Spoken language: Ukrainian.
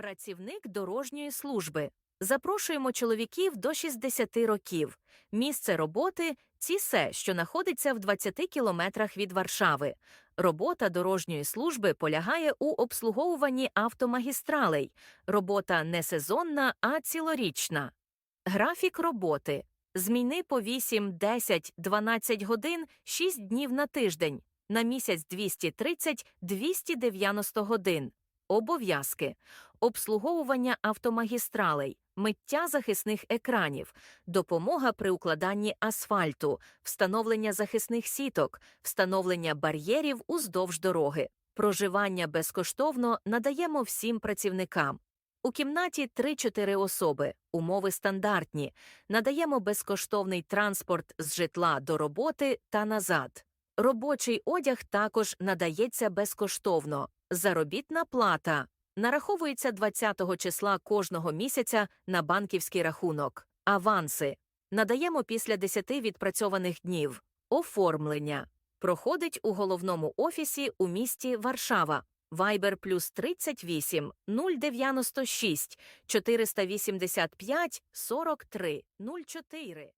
Працівник дорожньої служби. Запрошуємо чоловіків до 60 років. Місце роботи Цісе, що знаходиться в 20 кілометрах від Варшави. Робота дорожньої служби полягає у обслуговуванні автомагістралей. Робота не сезонна, а цілорічна. Графік роботи. Зміни по 8, 10, 12 годин 6 днів на тиждень. На місяць 230 290 годин. Обов'язки. Обслуговування автомагістралей, миття захисних екранів, допомога при укладанні асфальту, встановлення захисних сіток, встановлення бар'єрів уздовж дороги. Проживання безкоштовно надаємо всім працівникам. У кімнаті 3-4 особи. Умови стандартні. Надаємо безкоштовний транспорт з житла до роботи та назад. Робочий одяг також надається безкоштовно. Заробітна плата нараховується 20 числа кожного місяця на банківський рахунок. Аванси надаємо після 10 відпрацьованих днів. Оформлення проходить у головному офісі у місті Варшава. Viber плюс 38 096 485 43 04.